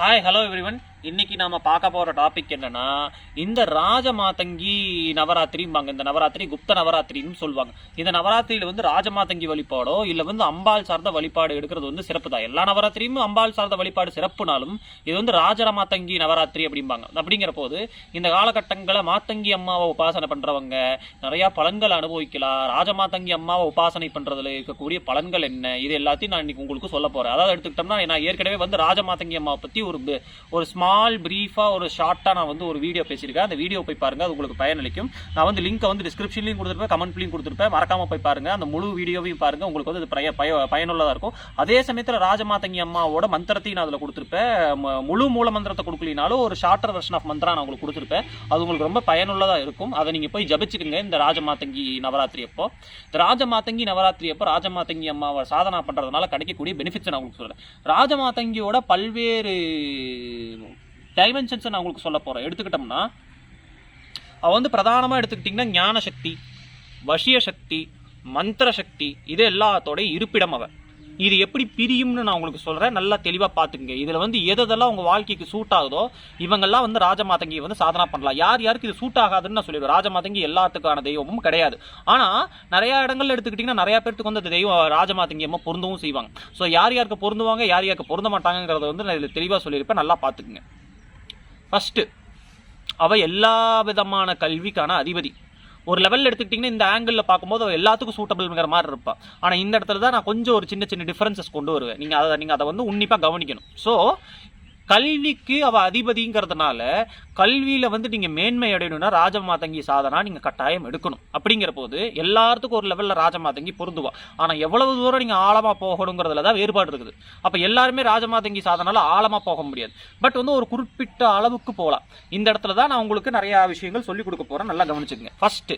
Hi, hello everyone. இன்னைக்கு நாம பார்க்க போற டாபிக் என்னன்னா இந்த ராஜமாதங்கி நவராத்திரிம்பாங்க. இந்த நவராத்திரி குப்த நவராத்திரின்னு சொல்லுவாங்க. இந்த நவராத்திரியில வந்து ராஜமாதங்கி வழிபாடோ இல்ல வந்து அம்பாள் சார்ந்த வழிபாடு எடுக்கிறது வந்து சிறப்பு தான். எல்லா நவராத்திரியும் அம்பாள் சார்ந்த வழிபாடு சிறப்புனாலும் இது வந்து ராஜமாதங்கி நவராத்திரி அப்படிம்பாங்க. அப்படிங்கிற போது இந்த காலகட்டங்களை மாத்தங்கி அம்மாவை உபாசனை பண்றவங்க நிறைய பலன்கள் அனுபவிக்கலாம். ராஜமாதங்கி அம்மாவை உபாசனை பண்றதுல இருக்கக்கூடிய பலன்கள் என்ன? இது எல்லாத்தையும் நான் இன்னைக்கு உங்களுக்கு சொல்ல போறேன். அதாவது எடுத்துக்கிட்டோம்னா நான் ஏற்கனவே வந்து ராஜமாதங்கி அம்மாவை பத்தி ஒரு ஒரு ஸ்மால் பிரீஃபா ஒரு ஷார்ட்டாக நான் வந்து ஒரு வீடியோ பேசியிருக்கேன். அந்த வீடியோ போய் பாருங்கள் அது உங்களுக்கு பயனளிக்கும். நான் வந்து லிங்க்கை வந்து டிஸ்கிரிப்ஷன்லையும் கொடுத்துருப்பேன் கமெண்ட்லையும் கொடுத்துருப்பேன். மறக்காமல் போய் பாருங்க. அந்த முழு வீடியோவையும் பாருங்கள் உங்களுக்கு வந்து அது பய பய- பயனுள்ளதாக இருக்கும். அதே சமயத்தில் ராஜமாதங்கி அம்மாவோட மந்திரத்தையும் நான் அதில் கொடுத்துருப்பேன். ம- முழு மூல மந்திரத்தை கொடுக்கலினாலும் ஒரு ஷார்ட்டர் வெர்ஷன் ஆஃப் மந்திரா நான் உங்களுக்கு கொடுத்துருப்பேன். அது உங்களுக்கு ரொம்ப பயனுள்ளதாக இருக்கும். அதை நீங்கள் போய் ஜபிச்சுக்கோங்க. இந்த ராஜமாதங்கி நவராத்திரி அப்போ. இந்த ராஜமாதங்கி நவராத்திரி அப்போ ராஜமாதங்கி அம்மாவை சாதனா பண்ணுறதுனால கிடைக்கக்கூடிய பெனிஃபிட்ஸ் நான் உங்களுக்கு சொல்கிறேன் ராஜமாதங்கியோட பல்வேறு டைமென்ஷன்ஸை நான் உங்களுக்கு சொல்ல போகிறேன் எடுத்துக்கிட்டோம்னா அவ வந்து பிரதானமாக எடுத்துக்கிட்டிங்கன்னா ஞான சக்தி வசிய சக்தி மந்திர சக்தி இது எல்லாத்தோடையும் இருப்பிடம் அவள் இது எப்படி பிரியும்னு நான் உங்களுக்கு சொல்கிறேன் நல்லா தெளிவாக பார்த்துக்குங்க. இதில் வந்து எதெல்லாம் உங்கள் வாழ்க்கைக்கு சூட் ஆகுதோ இவங்கெல்லாம் வந்து ராஜமாதங்கி வந்து சாதனா பண்ணலாம். யார் யாருக்கு இது சூட் ஆகாதுன்னு நான் சொல்லிடுவேன். ராஜமாதங்கி எல்லாத்துக்கான தெய்வமும் கிடையாது. ஆனால் நிறையா இடங்கள்ல எடுத்துக்கிட்டிங்கன்னா நிறைய பேருக்கு வந்து அந்த தெய்வம் ராஜமாதங்கி அம்மா பொருந்தவும் செய்வாங்க. ஸோ யார் யாருக்கு பொருந்துவாங்க யார் யாருக்கு பொருந்த மாட்டாங்கிறத வந்து நான் இதில் தெளிவாக சொல்லியிருப்பேன். நல்லா பார்த்துக்குங்க. ஃபஸ்ட்டு அவ எல்லா விதமான கல்விக்கான அதிபதி. ஒரு லெவலில் எடுத்துக்கிட்டிங்கன்னா இந்த ஆங்கிளில் பார்க்கும்போது அவள் எல்லாத்துக்கும் சூட்டபிள்ங்கிற மாதிரி இருப்பா. ஆனால் இந்த இடத்துல தான் நான் கொஞ்சம் ஒரு சின்ன சின்ன டிஃப்ரென்சஸ் கொண்டு வருவேன். நீங்கள் அதை நீங்கள் அதை வந்து உன்னிப்பாக கவனிக்கணும். ஸோ கல்விக்கு அவ அதிபதிங்கிறதுனால கல்வியில வந்து நீங்க மேன்மை அடையணும்னா ராஜமாதங்கி சாதனா நீங்க கட்டாயம் எடுக்கணும். அப்படிங்கிற போது எல்லாத்துக்கும் ஒரு லெவல்ல ராஜமாதங்கி பொருந்துவா. ஆனா எவ்வளவு தூரம் நீங்க ஆழமா போகணுங்கிறதுல தான் வேறுபாடு இருக்குது. அப்ப எல்லாருமே ராஜமாதங்கி சாதனால ஆழமா போக முடியாது. பட் வந்து ஒரு குறிப்பிட்ட அளவுக்கு போகலாம். இந்த இடத்துல தான் நான் உங்களுக்கு நிறைய விஷயங்கள் சொல்லி கொடுக்க போறேன். நல்லா கவனிச்சுக்கங்க. ஃபர்ஸ்ட்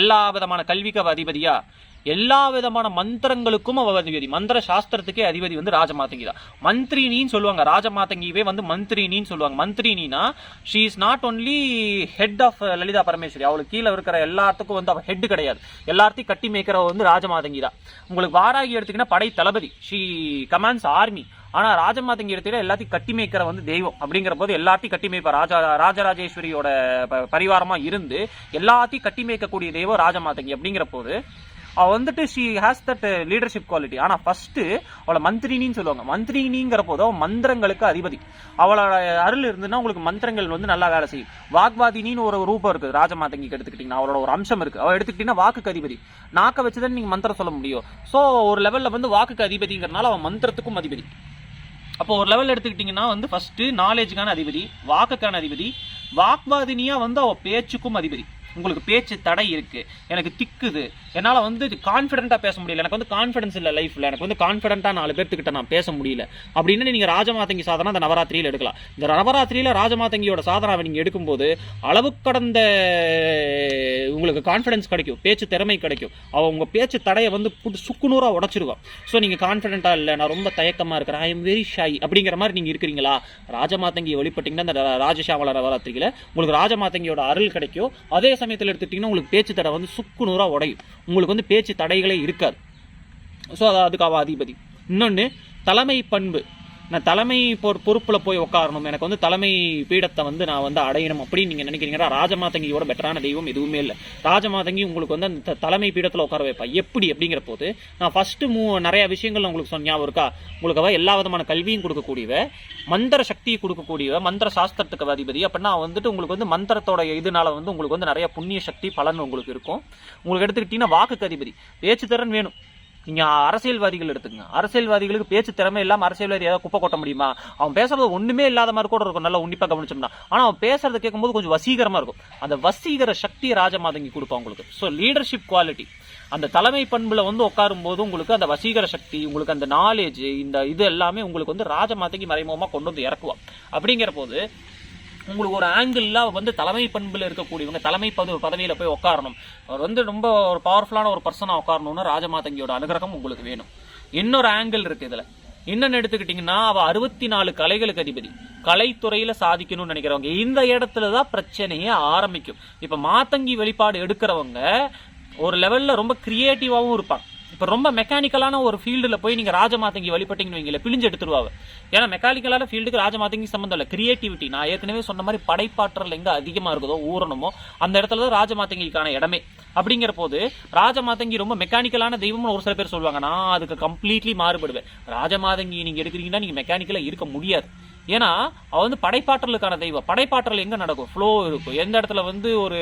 எல்லா விதமான கல்விக்கு அவ அதிபதியா? எல்லா விதமான மந்திரங்களுக்கும் அவ அதிபதி. மந்திர சாஸ்திரத்துக்கே அதிபதி வந்து ராஜமாதங்கி தான். மந்திரினின்னு சொல்லுவாங்க. ராஜமாதங்கியவே வந்து மந்திரினின்னு சொல்லுவாங்க. மந்திரினா she is not only head of Lalitha Parameshwari. அவளுக்கு கீழே இருக்கிற எல்லாத்துக்கும் வந்து அவள் ஹெட் கிடையாது. எல்லாத்தையும் கட்டி மேய்க்கிறவ வந்து ராஜமாதங்கி தான். உங்களுக்கு வாராகி எடுத்தீங்கன்னா படை தளபதி. ஷீ கமாண்ட்ஸ் ஆர்மி ஆனால் ராஜமாதங்கி எடுத்தீங்கன்னா எல்லாத்தையும் கட்டி மேய்க்கிற வந்து தெய்வம். அப்படிங்கிற போது எல்லாத்தையும் கட்டி மேய்ப்பா. ராஜா ராஜராஜேஸ்வரியோட ப- இருந்து எல்லாத்தையும் கட்டி மேய்க்கக்கூடிய தெய்வம் ராஜமாதங்கி அப்படிங்கிற போது அவ வந்துட்டு she has that leadership quality ஆனா ஃபர்ஸ்ட் அவளை மந்திரினின்னு சொல்லுவாங்க. மந்திரினிங்கிற போது அவள் மந்திரங்களுக்கு அதிபதி. அவளோட அருள் இருந்துன்னா உங்களுக்கு மந்திரங்கள் வந்து நல்லா வேலை செய்யும். வாக்வாதினின்னு ஒரு ரூபம் இருக்கு ராஜமாதங்கிக்கு எடுத்துக்கிட்டீங்கன்னா அவளோட ஒரு அம்சம் இருக்கு. அவள் எடுத்துக்கிட்டீங்கன்னா வாக்குக்கு அதிபதி. நாக்க வச்சுதான் நீங்க மந்திரம் சொல்ல முடியும். சோ ஒரு லெவல்ல வந்து வாக்குக்கு அதிபதிங்கிறனால அவன் மந்திரத்துக்கும் அதிபதி. அப்போ ஒரு லெவல் எடுத்துக்கிட்டிங்கன்னா வந்து ஃபர்ஸ்ட் நாலேஜுக்கான அதிபதி வாக்குக்கான அதிபதி வாக்வாதினியா வந்து அவள் பேச்சுக்கும் அதிபதி. உங்களுக்கு பேச்சு தடை இருக்குது எனக்கு திக்குது என்னால் வந்து கான்ஃபிடென்ட்டாக பேச முடியல எனக்கு வந்து கான்ஃபிடன்ஸ் இல்லை லைஃப்பில் எனக்கு வந்து கான்ஃபிடென்ட்டாக நாலு பேர்த்துக்கிட்ட நான் பேச முடியல அப்படின்னு நீங்கள் ராஜமாதங்கி சாதனை அந்த நவராத்திரியில் எடுக்கலாம் இந்த நவராத்திரியில் ராஜமாதங்கியோட சாதனாவை நீங்கள் எடுக்கும்போது அளவு கடந்த உங்களுக்கு கான்ஃபிடன்ஸ் கிடைக்கும் பேச்சு திறமை கிடைக்கும் அவள் உங்கள் பேச்சு தடையை வந்து புட்டு சுக்குநூறாக உடைச்சிருவா ஸோ நீங்கள் கான்ஃபிடென்ட்டாக இல்லை நான் ரொம்ப தயக்கமாக இருக்கிறேன் ஐ எம் வெரி ஷாய் அப்படிங்கிற மாதிரி நீங்கள் இருக்கிறீங்களா ராஜமாதங்கி வழிபட்டீங்கன்னா அந்த ராஜசாமல நவராத்திரியில் உங்களுக்கு ராஜமாதங்கியோட அருள் கிடைக்கும் அதே சமயத்தில் எடுத்துட்டீங்கன்னா உங்களுக்கு பேச்சு தடை வந்து சுக்குநூறா உடையும். உங்களுக்கு வந்து பேச்சு தடைகளே இருக்காது. ஸோ அது அதுக்கு அதிபதி. இன்னொன்று தலைமை பண்பு. நான் தலைமை பொ பொறுப்பில் போய் உட்காரணும் எனக்கு வந்து தலைமை பீடத்தை வந்து நான் வந்து அடையணும் அப்படின்னு நீங்கள் நினைக்கிறீங்கன்னா ராஜமாதங்கியோட பெட்டரான தெய்வம் எதுவுமே இல்லை. ராஜமாதங்கி உங்களுக்கு வந்து அந்த தலைமை பீடத்தில் உட்கார வைப்பா. எப்படி? அப்படிங்கிற போது நான் ஃபஸ்ட்டு மூ நிறைய விஷயங்கள் உங்களுக்கு சொன்ன ஞாபகம் இருக்கா? உங்களுக்கு அவள் எல்லா விதமான கல்வியும் கொடுக்கக்கூடியவ மந்திர சக்தியை கொடுக்கக்கூடியவ மந்திர சாஸ்திரத்துக்கு அதிபதி. அப்படின்னா வந்துட்டு உங்களுக்கு வந்து மந்திரத்தோட இதனால வந்து உங்களுக்கு வந்து நிறைய புண்ணிய சக்தி பலன் உங்களுக்கு இருக்கும். உங்களுக்கு எடுத்துக்கிட்டீங்கன்னா வாக்குக்கு அதிபதி. பேச்சு திறன் வேணும். நீங்கள் அரசியல்வாதிகள் எடுத்துங்க அரசியல்வாதிகளுக்கு பேச்சு திறமை இல்லாமல் அரசியல்வாதி ஏதாவது குப்பை கொட்ட முடியுமா? அவன் பேசுறது ஒன்றுமே இல்லாத மாதிரி கூட இருக்கும். நல்லா உன்னிப்பாக கவனிச்சோம்னா ஆனால் அவன் பேசுறத கேட்கும்போது கொஞ்சம் வசீகரமாக இருக்கும். அந்த வசீகர சக்தி ராஜமாதங்கி கொடுப்பான் உங்களுக்கு. ஸோ லீடர்ஷிப் குவாலிட்டி அந்த தலைமை பண்பில் வந்து உட்காரும் போது உங்களுக்கு அந்த வசீகர சக்தி உங்களுக்கு அந்த நாலேஜ் இந்த இது எல்லாமே உங்களுக்கு வந்து ராஜமாதங்கி மறைமுகமாக கொண்டு வந்து இறக்குவான் அப்படிங்கிற போது உங்களுக்கு ஒரு ஆங்கிளில் வந்து தலைமை பண்பில் இருக்கக்கூடியவங்க தலைமை பது பதவியில் போய் உட்காரணும். அவர் வந்து ரொம்ப ஒரு பவர்ஃபுல்லான ஒரு பர்சனாக உட்காரணும்னா ராஜமாதங்கியோட அனுகிரகம் உங்களுக்கு வேணும். இன்னொரு ஆங்கிள் இருக்கு இதில். என்னென்னு எடுத்துக்கிட்டிங்கன்னா அவள் அறுபத்தி நாலு கலைகளுக்கு அதிபதி. கலைத்துறையில் சாதிக்கணும்னு நினைக்கிறவங்க. இந்த இடத்துல தான் பிரச்சனையே ஆரம்பிக்கும். இப்போ மாத்தங்கி வெளிப்பாடு எடுக்கிறவங்க ஒரு லெவலில் ரொம்ப கிரியேட்டிவாவும் இருப்பாங்க. இப்போ ரொம்ப மெக்கானிக்கலான ஒரு ஃபீல்டில் போய் நீங்கள் ராஜமாதங்கி வழிபட்டீங்கன்னு வைங்களேன் பிழிஞ்சு எடுத்துருவாங்க ஏன்னா மெக்கானிக்கலான ஃபீல்டுக்கு ராஜமாதங்கி சம்மந்தம் இல்லை. கிரியேட்டிவிட்டி நான் ஏற்கனவே சொன்ன மாதிரி படைப்பாற்றல் எங்கே அதிகமாக இருக்குதோ ஊறணுமோ அந்த இடத்துல தான் ராஜமாதங்கிக்கான இடமே. அப்படிங்கிற போது ராஜமாதங்கி ரொம்ப மெக்கானிக்கலான தெய்வம்னு ஒரு சில பேர் சொல்லுவாங்க நான் அதுக்கு கம்ப்ளீட்லி மாறுபடுவேன். ராஜமாதங்கி நீங்கள் எடுக்கிறீங்கன்னா நீங்கள் மெக்கானிக்கலாக இருக்க முடியாது. ஏன்னா அவ வந்து படைப்பாற்றலுக்கான தெய்வம். படைப்பாற்றல் எங்க நடக்கும்? ஃப்ளோ இருக்கும். எந்த இடத்துல வந்து ஒரு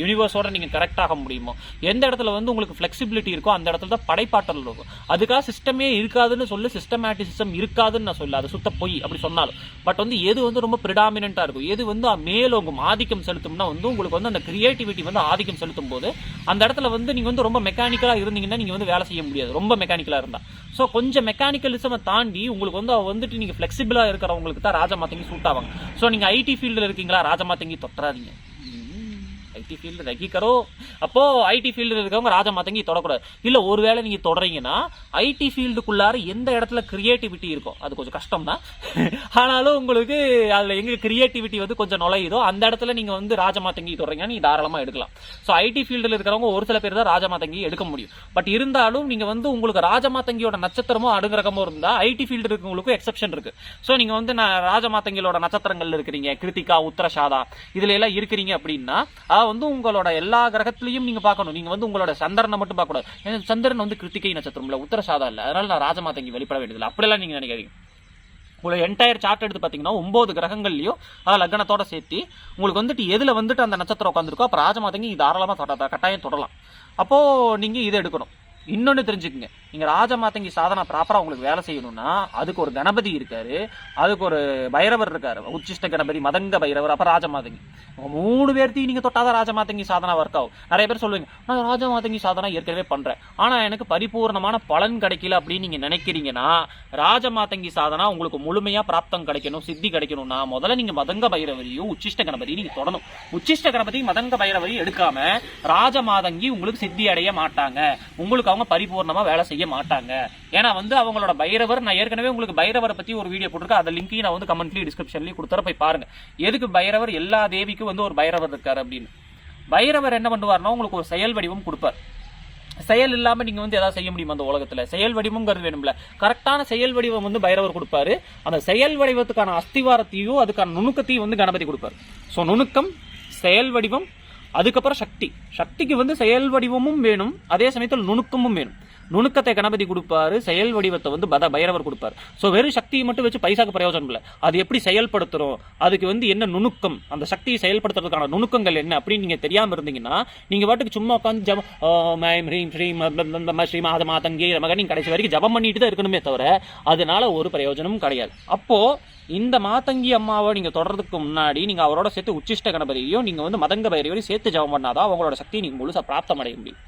யூனிவர்ஸோட நீங்க கரெக்ட் ஆக முடியுமோ எந்த இடத்துல வந்து உங்களுக்கு ஃப்ளெக்சிபிலிட்டி இருக்கோ அந்த இடத்துல தான் படைப்பாற்றல் இருக்கும். அதுக்காக சிஸ்டமே இருக்காதுன்னு சொல்லு சிஸ்டமேட்டிசிசம் இருக்காதுன்னு நான் சொல்ல அது சுத்த பொய் அப்படி சொன்னாலும். பட் வந்து எது வந்து ரொம்ப ப்ரிடாமினண்டா இருக்கும்? எது வந்து மேலோங்கும் ஆதிக்கம் செலுத்தும்னா வந்து உங்களுக்கு வந்து அந்த கிரியேட்டிவிட்டி வந்து ஆதிக்கம் செலுத்தும் போது அந்த இடத்துல வந்து நீங்க வந்து ரொம்ப மெக்கானிக்கலா இருந்தீங்கன்னா நீங்க வந்து வேலை செய்ய முடியாது. ரொம்ப மெக்கானிக்கலா இருந்தா. ஸோ கொஞ்சம் மெக்கானிக்கலிசமை தாண்டி உங்களுக்கு வந்து அவ வந்துட்டு நீங்க ஃபிளெக்சிபிளா இருக்கிறவங்களுக்கு தான் ராஜமாத்தங்கி சூட் ஆவாங்க. ஸோ நீங்கள் ஐடி ஃபீல்டில் இருக்கீங்களா? ராஜமாத்தங்கி தொட்டுறாதீங்க ஐடி ஃபீல்டு ரகிக்கரோ அப்போது ஐடி ஃபீல்டில் இருக்கவங்க ராஜமாத்தங்கி தொடக்கூடாது. இல்லை ஒரு வேளை நீங்கள் தொடறீங்கன்னா ஐடி ஃபீல்டுக்குள்ளார எந்த இடத்துல கிரியேட்டிவிட்டி இருக்கும் அது கொஞ்சம் கஷ்டம் தான் ஆனாலும் உங்களுக்கு அதில் எங்கே கிரியேட்டிவிட்டி வந்து கொஞ்சம் நுழையுதோ அந்த இடத்துல நீங்கள் வந்து ராஜமாத்தங்கி தொடறீங்கன்னா நீங்க தாராளமாக எடுக்கலாம். ஸோ ஐடி ஃபீல்டில் இருக்கிறவங்க ஒரு சில பேர் தான் ராஜமாத்தங்கி எடுக்க முடியும். பட் இருந்தாலும் நீங்கள் வந்து உங்களுக்கு ராஜமாத்தங்கியோட நட்சத்திரமோ அடுங்கிரகமோ இருந்தால் ஐடி ஃபீல்டு இருக்கவங்களுக்கும் எக்ஸப்ஷன் இருக்குது ஸோ நீங்கள் வந்து நான் ராஜமாத்தங்கியோட நட்சத்திரங்கள்ல இருக்கிறீங்க கிருத்திகா உத்தரசாதா இதுல எல்லாம் இருக்கிறீங்க அப்படின்னா வந்து உங்களோட எல்லா கிரகத்திலையும் நீங்க பார்க்கணும். நீங்க வந்து உங்களோட சந்திரனை மட்டும் பார்க்க கூடாது ஏன்னா சந்திரன் வந்து கிருத்திகை நட்சத்திரம் இல்ல சாதம் இல்லை. அதனால நான் ராஜமாதங்கி வெளிப்பட வேண்டியதில்லை. அப்படிலாம் நீங்க நினைக்காதீங்க. உங்களை என்டையர் சார்ட் எடுத்து பார்த்தீங்கன்னா ஒம்பது கிரகங்கள்லையும் அதாவது லக்னத்தோட சேர்த்து உங்களுக்கு வந்துட்டு எதில் வந்துட்டு அந்த நட்சத்திரம் உட்காந்துருக்கோ அப்போ ராஜமாதங்கி தாராளமாக தொட கட்டாயம் தொடலாம். அப்போது நீங்கள் இதை எடுக்கணும். இன்னொன்னு தெரிஞ்சுக்கங்க. நீங்க ராஜமாத்தங்கி சாதனா ப்ராப்பரா உங்களுக்கு வேலை செய்யணும்னா அதுக்கு ஒரு கணபதி இருக்காரு அதுக்கு ஒரு பைரவர் இருக்காரு. உச்சிஷ்ட கணபதி மதங்க பைரவர் அப்ப ராஜமாதங்கி மூணு பேர்த்தையும் நீங்க தொட்டாதான் ராஜமாதங்கி சாதனா ஒர்க் ஆகும். நிறைய பேர் சொல்லுவீங்க நான் ராஜமாதங்கி சாதனா ஏற்கனவே பண்றேன். ஆனா எனக்கு பரிபூர்ணமான பலன் கிடைக்கல அப்படின்னு நீங்க நினைக்கிறீங்கன்னா ராஜமாதங்கி சாதனா உங்களுக்கு முழுமையா பிராப்தம் கிடைக்கணும் சித்தி கிடைக்கணும்னா முதல்ல நீங்க மதங்க பைரவரியும் உச்சிஷ்ட கணபதியும் நீங்க தொடணும். உச்சிஷ்ட கணபதி மதங்க பைரவரையும் எடுக்காம ராஜமாதங்கி உங்களுக்கு சித்தி அடைய மாட்டாங்க. உங்களுக்கு அவங்க பரிபூர்ணமா வேலை செய்ய மாட்டாங்க. ஏன்னா வந்து அவங்களோட பைரவர் நான் ஏற்கனவே உங்களுக்கு பைரவரை பத்தி ஒரு வீடியோ போட்டிருக்கேன். அந்த லிங்கையும் நான் வந்து கமெண்ட்லயும் டிஸ்கிரிப்ஷன்லயும் கொடுத்துற போய் பாருங்க. எதுக்கு பைரவர்? எல்லா தேவிக்கும் வந்து ஒரு பைரவர் இருக்காரு அப்படின்னு. பைரவர் என்ன பண்ணுவார்னா உங்களுக்கு ஒரு செயல் வடிவம் கொடுப்பார். செயல் இல்லாமல் நீங்கள் வந்து எதாவது செய்ய முடியுமா அந்த உலகத்தில்? செயல் வடிவம்ங்கிறது வேணும்ல. கரெக்டான செயல் வடிவம் வந்து பைரவர் கொடுப்பாரு. அந்த செயல் வடிவத்துக்கான அஸ்திவாரத்தையும் அதுக்கான நுணுக்கத்தையும் வந்து கணபதி கொடுப்பார். ஸோ நுணுக்கம் செயல் வடிவம் அதுக்கப்புறம் சக்தி. சக்திக்கு வந்து செயல் வடிவமும் வேணும் அதே சமயத்தில் நுணுக்கமும் வேணும். நுணுக்கத்தை கணபதி கொடுப்பாரு செயல் வடிவத்தை வந்து பத பைரவர் கொடுப்பாரு. ஸோ வெறும் சக்தியை மட்டும் வச்சு பைசாக்கு பிரயோஜனம் இல்லை. அது எப்படி செயல்படுத்துறோம்? அதுக்கு வந்து என்ன நுணுக்கம்? அந்த சக்தியை செயல்படுத்துறதுக்கான நுணுக்கங்கள் என்ன அப்படின்னு நீங்க தெரியாம இருந்தீங்கன்னா நீங்க பாட்டுக்கு சும்மா உட்காந்து ஜபம் ஓம் ஐம் ஹ்ரீம் ஸ்ரீம் ஸ்ரீ மாதமா மாதங்கி மகன் நீங்க கடைசி வரைக்கும் ஜபம் பண்ணிட்டு தான் இருக்கணுமே தவிர அதனால ஒரு பிரயோஜனமும் கிடையாது. அப்போ இந்த மாதங்கி அம்மாவை நீங்கள் தொடர்றதுக்கு முன்னாடி நீங்கள் அவரோட சேர்த்து உச்சிஷ்ட கணபதியையும் நீங்கள் வந்து மதங்க பைரவரையும் சேர்த்து ஜபம் பண்ணாதான் அவங்களோட சக்தியை நீங்கள் முழுசா பிராப்தம் அடைய முடியும்.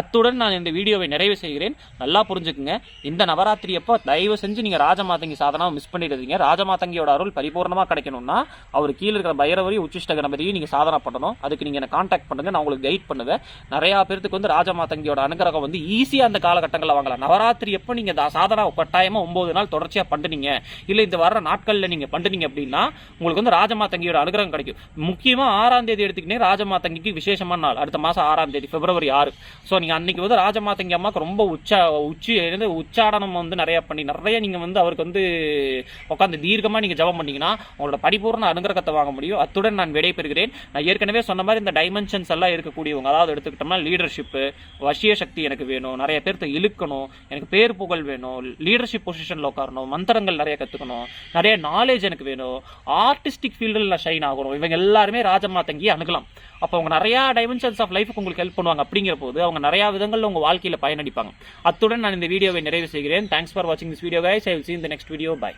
அத்துடன் நான் இந்த வீடியோவை நிறைவு செய்கிறேன். நல்லா புரிஞ்சுக்குங்க. இந்த நவராத்திரி அப்போ தயவு செஞ்சு நீங்கள் ராஜமாதங்கி சாதனாவை மிஸ் பண்ணிடுறீங்க ராஜமாதங்கியோட அருள் பரிபூர்ணமாக கிடைக்கணும்னா அவர் கீழே இருக்கிற பைரவரி உச்சிஷ்ட கணபதியும் நீங்கள் சாதனை பண்ணணும். அதுக்கு நீங்கள் என்ன காண்டாக்ட் பண்ணுங்க. நான் உங்களுக்கு கைட் பண்ணுவேன். நிறையா பேருக்கு வந்து ராஜமாதங்கியோட அனுகிரகம் வந்து ஈஸியாக அந்த காலகட்டங்களில் வாங்கலாம். நவராத்திரி எப்போ நீங்கள் சாதனா கட்டாயமாக ஒம்பது நாள் தொடர்ச்சியாக பண்ணுனீங்க. இல்லை இந்த வர்ற நாட்களில் நீங்கள் பண்ணுனீங்க அப்படின்னா உங்களுக்கு வந்து ராஜமாதங்கியோட அனுகிரகம் கிடைக்கும். முக்கியமாக ஆறாம் தேதி எடுத்துக்கிட்டே ராஜமாதங்கிக்கு விசேஷமான நாள். அடுத்த மாதம் ஆறாம் தேதி பிப்ரவரி ஆறு. ஸோ நீங்கள் அன்றைக்கி வந்து ராஜமாதங்கி அம்மாவுக்கு ரொம்ப உச்சா உச்சி இருந்து உச்சாடனம் வந்து நிறையா பண்ணி நிறைய நீங்கள் வந்து அவருக்கு வந்து உட்காந்து தீர்க்கமாக நீங்கள் ஜெபம் பண்ணிங்கன்னா உங்களோட படிபூர்ண அனுகிரகத்தை வாங்க முடியும். அத்துடன் நான் விடைபெறுகிறேன். நான் ஏற்கனவே சொன்ன மாதிரி இந்த டைமென்ஷன்ஸ் எல்லாம் இருக்கக்கூடியவங்க அதாவது எடுத்துக்கிட்டோம்னா லீடர்ஷிப்பு வசிய சக்தி எனக்கு வேணும் நிறைய பேர்த்த இழுக்கணும் எனக்கு பேர் புகழ் வேணும் லீடர்ஷிப் பொசிஷனில் உட்காரணும் மந்திரங்கள் நிறைய கற்றுக்கணும் நிறைய நாலேஜ் எனக்கு வேணும் ஆர்டிஸ்டிக் ஃபீல்டில் நான் ஷைன் ஆகணும். இவங்க எல்லாருமே ராஜமாதங்கி அணுகலாம். அப்போ அவங்க நிறையா டைமென்ஷன்ஸ் ஆஃப் லைஃபுக்கு உங்களுக்கு ஹெல்ப் பண்ணுவாங்க. அப்படிங்கிற போது அவங்க நிறைய விதங்கள்ல உங்க வாழ்க்கையில பயனடிப்பாங்க அத்துடன் நான் இந்த வீடியோவை நிறைவு செய்கிறேன். தேங்க்ஸ் ஃபார் வாட்சிங் this video guys I will see you next video next